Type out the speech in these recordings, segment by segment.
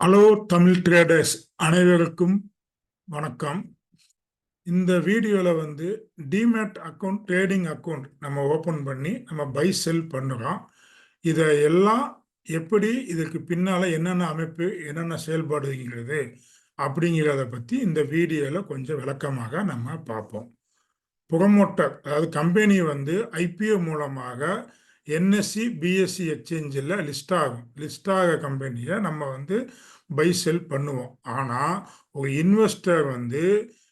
Hello Tamil traders அனைவருக்கும் வணக்கம். இந்த வீடியோவில் வந்து டிமேட் அக்கௌண்ட் ட்ரேடிங் அக்கௌண்ட் நம்ம ஓப்பன் பண்ணி நம்ம பை செல் பண்ணுறோம் இதை எல்லாம் எப்படி இதுக்கு பின்னால் என்னென்ன அமைப்பு என்னென்ன செயல்பாடுங்கிறது அப்படிங்கிறத பற்றி இந்த வீடியோவில் கொஞ்சம் விளக்கமாக நம்ம பார்ப்போம். புகமோட்டர் அதாவது கம்பெனி வந்து ஐபிஓ மூலமாக என்எஸ்சி பிஎஸ்சி எக்ஸ்சேஞ்சில் லிஸ்ட் ஆகும். லிஸ்ட் ஆக கம்பெனியை நம்ம வந்து பை செல் பண்ணுவோம். ஆனால் ஒரு இன்வெஸ்டர் வந்து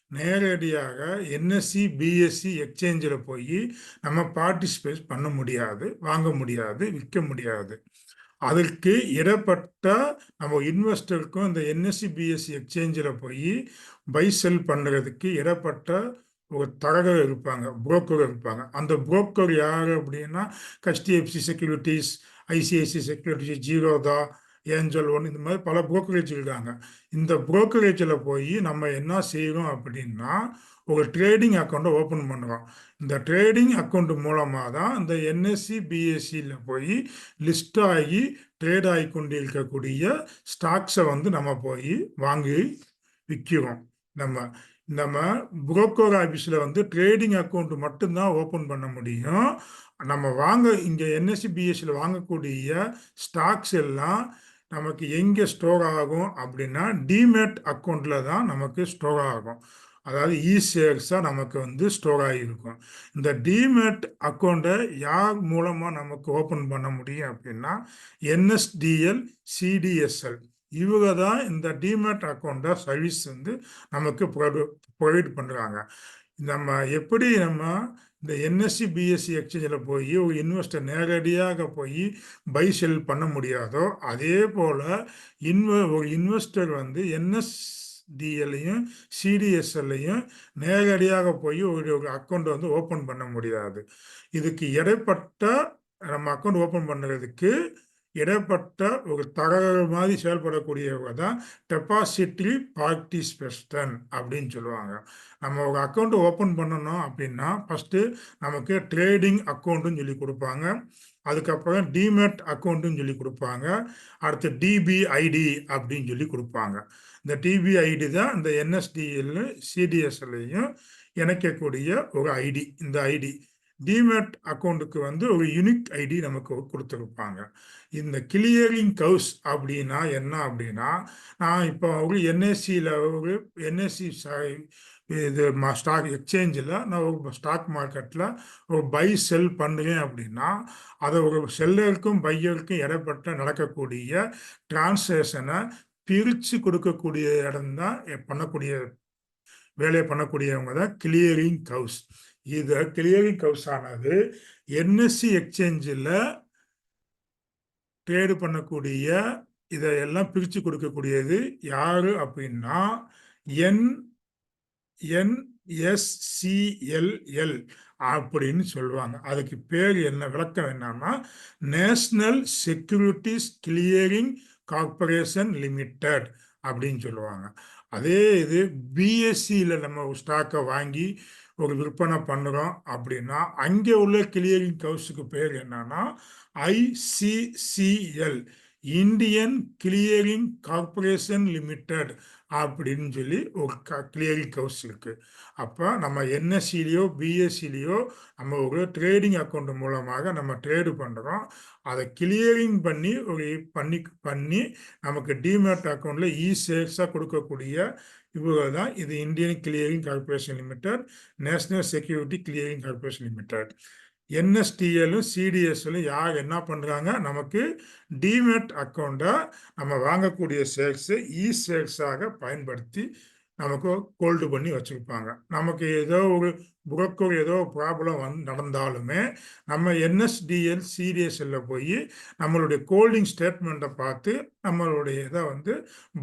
நேரடியாக என்எஸ்சி பிஎஸ்சி எக்ஸ்சேஞ்சில் போய் நம்ம பார்ட்டிசிபேட் பண்ண முடியாது வாங்க முடியாது விற்க முடியாது. அதற்கு இடப்பட்ட நம்ம இன்வெஸ்டருக்கும் இந்த என்எஸ்சி பிஎஸ்சி எக்ஸ்சேஞ்சில் போய் பை செல் பண்ணுறதுக்கு இடப்பட்ட ஒரு தரகர் இருப்பாங்க புரோக்கர் இருப்பாங்க. அந்த புரோக்கர் யார் அப்படின்னா HDFC securities ICICI securities Zerodha angel one இந்த மாதிரி பல புரோக்கரேஜ் இருக்காங்க. இந்த புரோக்கரேஜில் போய் நம்ம என்ன செய்கிறோம் அப்படின்னா ஒரு ட்ரேடிங் அக்கௌண்ட்டை ஓப்பன் பண்ணுறோம் இந்த ட்ரேடிங் அக்கௌண்ட் மூலமாக தான் இந்த என்எஸ்சி பிஎஸ்சியில் போய் லிஸ்ட் ஆகி ட்ரேட் ஆகி கொண்டிருக்கக்கூடிய ஸ்டாக்ஸை வந்து நம்ம போய் வாங்கி விற்கிறோம் நம்ம. நம்ம புரோக்கர் ஆஃபீஸில் வந்து ட்ரேடிங் அக்கௌண்ட் மட்டும்தான் ஓப்பன் பண்ண முடியும். நம்ம வாங்க இங்கே என்எஸ்சி பிஎஸ்சியில் வாங்கக்கூடிய ஸ்டாக்ஸ் எல்லாம் நமக்கு எங்கே ஸ்டோர் ஆகும் அப்படின்னா டிமேட் அக்கௌண்ட்டில் தான் நமக்கு ஸ்டோர் ஆகும். அதாவது இ ஷேர்ஸாக நமக்கு வந்து ஸ்டோர் ஆகியிருக்கும் இந்த டிமேட் அக்கௌண்ட்டை யார் மூலமாக நமக்கு ஓப்பன் பண்ண முடியும் அப்படின்னா என்எஸ்டிஎல் சிடிஎஸ்எல் இவங்க தான் இந்த டிமேட் அக்கௌண்ட்டை சர்வீஸ் வந்து நமக்கு ப்ரொவைட் பண்ணுறாங்க நம்ம எப்படி நம்ம இந்த என்எஸ்சி பிஎஸ்சி எக்ஸ்சேஞ்சில் போய் ஒரு இன்வெஸ்டர் நேரடியாக போய் பை செல் பண்ண முடியாதோ அதே போல் இன்வெ ஒரு இன்வெஸ்டர் வந்து என்எஸ்டிஎல்லையும் சிடிஎஸ்எல்லையும் நேரடியாக போய் ஒரு ஒரு அக்கௌண்ட் வந்து ஓப்பன் பண்ண முடியாது. இதுக்கு இடைப்பட்ட நம்ம அக்கௌண்ட் ஓப்பன் பண்ணுறதுக்கு இடப்பட்ட ஒரு தகவல் மாதிரி செயல்படக்கூடியவங்க தான் டெபாசிட்ரி பார்ட்டிஸ்பெஸ்டன் அப்படின்னு சொல்லுவாங்க. நம்ம ஒரு அக்கௌண்ட் ஓப்பன் பண்ணணும் அப்படின்னா ஃபஸ்ட்டு நமக்கு ட்ரேடிங் அக்கௌண்ட்டுன்னு சொல்லி கொடுப்பாங்க. அதுக்கப்புறம் டிமெட் அக்கௌண்ட்டுன்னு சொல்லி கொடுப்பாங்க. அடுத்து டிபிஐடி அப்படின்னு சொல்லி கொடுப்பாங்க. இந்த டிபிஐடி தான் இந்த என்எஸ்டிஎல் சிடிஎஸ்லையும் இணைக்கக்கூடிய ஒரு ஐடி இந்த ஐடி டிமெட் அக்கௌண்ட்டுக்கு வந்து ஒரு யூனிக் ஐடி நமக்கு கொடுத்துருப்பாங்க. இந்த கிளியரிங் கவுஸ் அப்படின்னா என்ன அப்படின்னா நான் இப்போ ஒரு என்எஸ்சியில் ஒரு என்எஸ்சி இது ஸ்டாக் எக்ஸ்சேஞ்சில் நான் ஒரு ஸ்டாக் மார்க்கெட்டில் ஒரு பை செல் பண்ணுறேன் அப்படின்னா அதை ஒரு செல்லருக்கும் பையருக்கும் இடப்பட்ட நடக்கக்கூடிய டிரான்சேஷனை பிரித்து கொடுக்கக்கூடிய இடம் தான் பண்ணக்கூடிய வேலையை பண்ணக்கூடியவங்க தான் கிளியரிங் கவுஸ் இது கிளியரிங் ஹவுஸ் ஆனது என்எஸ்சி எக்ஸ்சேஞ்சில் ட்ரேடு பண்ணக்கூடிய இதையெல்லாம் பிரித்து கொடுக்கக்கூடியது யாரு அப்படின்னா என் என்எஸ்சிஎல்எல் அப்படின்னு சொல்லுவாங்க. அதுக்கு பேர் என்ன விளக்கம் என்னன்னா national securities clearing corporation limited அப்படின்னு சொல்லுவாங்க. அதே இது பிஎஸ்சியில் நம்ம ஸ்டாக்கை வாங்கி ஒரு விற்பனை பண்ணுறோம் அப்படின்னா அங்கே உள்ள கிளியரிங் ஹவுஸுக்கு பேர் என்னன்னா ICCL Indian clearing corporation limited அப்படின்னு சொல்லி ஒரு க கிளியரிங் கவுஸ் இருக்குது அப்போ நம்ம என்எஸ்சிலேயோ பிஎஸ்சிலேயோ நம்ம ஒரு ட்ரேடிங் அக்கௌண்ட் மூலமாக நம்ம ட்ரேடு பண்ணுறோம் அதை கிளியரிங் பண்ணி ஒரு பண்ணி பண்ணி நமக்கு டிமேட் அக்கௌண்ட்டில் இ சேல்ஸாக கொடுக்கக்கூடிய இவங்க தான் இது Indian clearing corporation limited national security clearing corporation limited என்எஸ்டிஎலும் சிடிஎஸ்லும் யார் என்ன பண்ணுறாங்க நமக்கு டிமெட் அக்கௌண்ட்டை நம்ம வாங்கக்கூடிய சேல்ஸை இ சேல்ஸாக பயன்படுத்தி நமக்கு கோல்டு பண்ணி வச்சுருப்பாங்க. நமக்கு ஏதோ ஒரு புரோக்கர் ஏதோ ப்ராப்ளம் வந்து நடந்தாலுமே நம்ம என்எஸ்டிஎல் சிடிஎஸ்எல்ல போய் நம்மளுடைய கோல்டிங் ஸ்டேட்மெண்ட்டை பார்த்து நம்மளுடைய இதை வந்து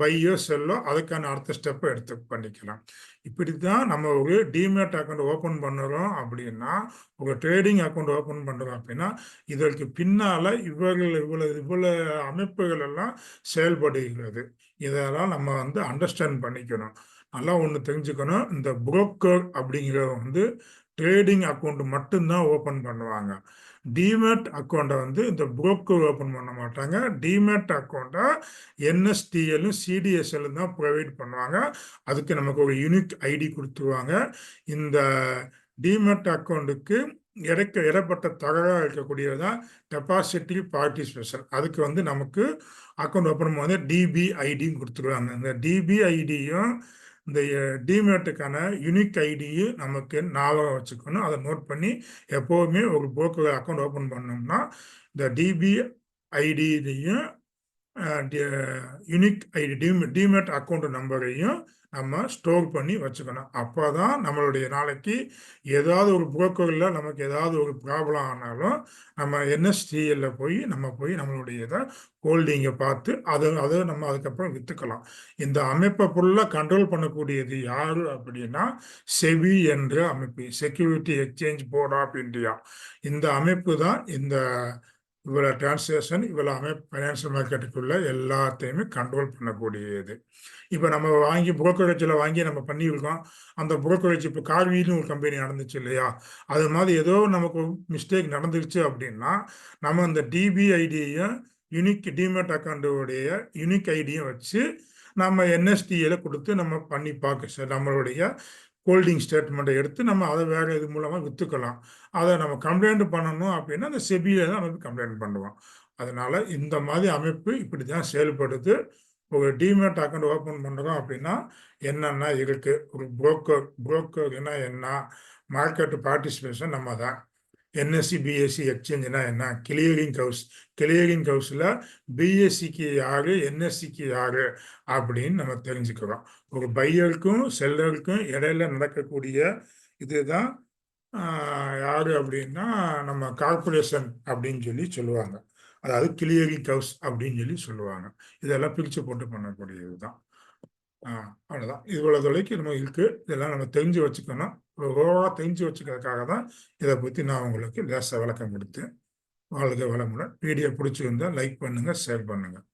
பையோ செல்லோ அதுக்கான அடுத்த ஸ்டெப்பை எடுத்து பண்ணிக்கலாம். இப்படி தான் நம்ம ஒரு டிமேட் அக்கௌண்ட் ஓப்பன் பண்ணுறோம் அப்படின்னா ஒரு ட்ரேடிங் அக்கௌண்ட் ஓப்பன் பண்ணுறோம் அப்படின்னா இதற்கு பின்னால் இவர்கள் இவ்வளோ இவ்வளோ அமைப்புகள் எல்லாம் செயல்படுகிறது. இதெல்லாம் நம்ம வந்து அண்டர்ஸ்டாண்ட் பண்ணிக்கணும். நல்லா ஒன்று தெரிஞ்சுக்கணும். இந்த புரோக்கர் அப்படிங்கிறத வந்து ட்ரேடிங் அக்கௌண்ட் மட்டும்தான் ஓப்பன் பண்ணுவாங்க. டிமேட் அக்கௌண்ட்டை வந்து இந்த புரோக்கர் ஓப்பன் பண்ண மாட்டாங்க. டிமேட் அக்கௌண்ட்டை என்எஸ்டிஎல்லும் சிடிஎஸ்எல்லும் தான் ப்ரொவைட் பண்ணுவாங்க. அதுக்கு நமக்கு ஒரு யூனிக் ஐடி கொடுத்துருவாங்க. இந்த டிமேட் அக்கௌண்ட்டுக்கு இடைக்க இடப்பட்ட தகவலாக இருக்கக்கூடியது தான் டெபாசிட்ரி பார்ட்டிசிபேஷன் அதுக்கு வந்து நமக்கு அக்கௌண்ட் ஓப்பன் பண்ணும்போது டிபிஐடியும் கொடுத்துருவாங்க. இந்த டிபிஐடியும் இந்த டிமேட்டுக்கான யூனிக் ஐடியும் நமக்கு ஞாபகம் வச்சுக்கணும். அதை நோட் பண்ணி எப்போவுமே ஒரு போக்கு அக்கௌண்ட் ஓப்பன் பண்ணோம்னா இந்த DP ஐடியையும் unique ID demat demat account நம்பரையும் நம்ம ஸ்டோர் பண்ணி வச்சுக்கணும். அப்போ தான் நம்மளுடைய நாளைக்கு ஏதாவது ஒரு புரோக்கரில் நமக்கு ஏதாவது ஒரு ப்ராப்ளம் ஆனாலும் நம்ம என்எஸ்டிஎல்ல போய் நம்ம போய் நம்மளுடைய இதை ஹோல்டிங்கை பார்த்து அதை அதை நம்ம அதுக்கப்புறம் விற்றுக்கலாம் இந்த அமைப்பை ஃபுல்லாக கண்ட்ரோல் பண்ணக்கூடியது யார் அப்படின்னா செவி என்ற அமைப்பு. Security exchange board of India இந்த அமைப்பு தான் இந்த இவ்வளோ டிரான்சாக்ஷன் இவ்வளோ அமைப்பு ஃபைனான்சியல் மார்க்கெட்டுக்குள்ள எல்லாத்தையுமே கண்ட்ரோல் பண்ணக்கூடியது. இப்போ நம்ம வாங்கி புரோக்கரேஜில் வாங்கி நம்ம பண்ணியிருக்கோம். அந்த புரோக்கரேஜ் இப்போ கார்வீல்னு ஒரு கம்பெனி நடந்துச்சு இல்லையா? அது மாதிரி ஏதோ நமக்கு மிஸ்டேக் நடந்துருச்சு அப்படின்னா நம்ம அந்த டிபிஐடியையும் யூனிக் டிமேட் அக்கௌண்ட்டுடைய யூனிக் ஐடியும் வச்சு நம்ம என்எஸ்டியில் கொடுத்து நம்ம பண்ணி பார்க்க சார் நம்மளுடைய ஹோல்டிங் ஸ்டேட்மெண்ட்டை எடுத்து நம்ம அதை வேறு இது மூலமாக விற்றுக்கலாம் அதை நம்ம கம்ப்ளைண்ட் பண்ணணும் அப்படின்னா அந்த செபியில் தான் நம்ம கம்ப்ளைண்ட் பண்ணுவோம். அதனால இந்த மாதிரி அமைப்பு இப்படி தான் செயல்படுது. ஒரு டிமேட் அக்கௌண்ட் ஓப்பன் பண்ணுறோம் அப்படின்னா என்னென்ன இருக்குது ஒரு புரோக்கர் புரோக்கர்னா என்ன? மார்க்கெட் பார்ட்டிசிபேஷன் நம்ம தான். என்எஸ்சி பிஎஸ்சி எக்ஸ்சேஞ்சுனா என்ன? கிளியரிங் ஹவுஸ் கிளியரிங் ஹவுஸில் பிஎஸ்சிக்கு யார் என்எஸ்சிக்கு யார் அப்படின்னு நம்ம தெரிஞ்சுக்கிறோம். ஒரு பையருக்கும் செல்லருக்கும் இடையில நடக்கக்கூடிய இதுதான் யார் அப்படின்னா நம்ம கார்பரேஷன் அப்படின்னு சொல்லி சொல்லுவாங்க. அதாவது கிளியரிங் ஹவுஸ் அப்படின்னு சொல்லி சொல்லுவாங்க. இதெல்லாம் பிரித்து போட்டு பண்ணக்கூடியது தான் அவ்வளோதான் இவ்வளோ தொலைக்கு நம்ம இருக்குது இதெல்லாம் நம்ம தெரிஞ்சு வச்சுக்கணும். ஓவராக தெரிஞ்சு வச்சுக்கிறதுக்காக தான் இதை பற்றி நான் உங்களுக்கு லேசாக விளக்கம் கொடுத்தேன். வாழ்க வளமுடன். வீடியோ பிடிச்சிருந்தா லைக் பண்ணுங்கள் ஷேர் பண்ணுங்கள்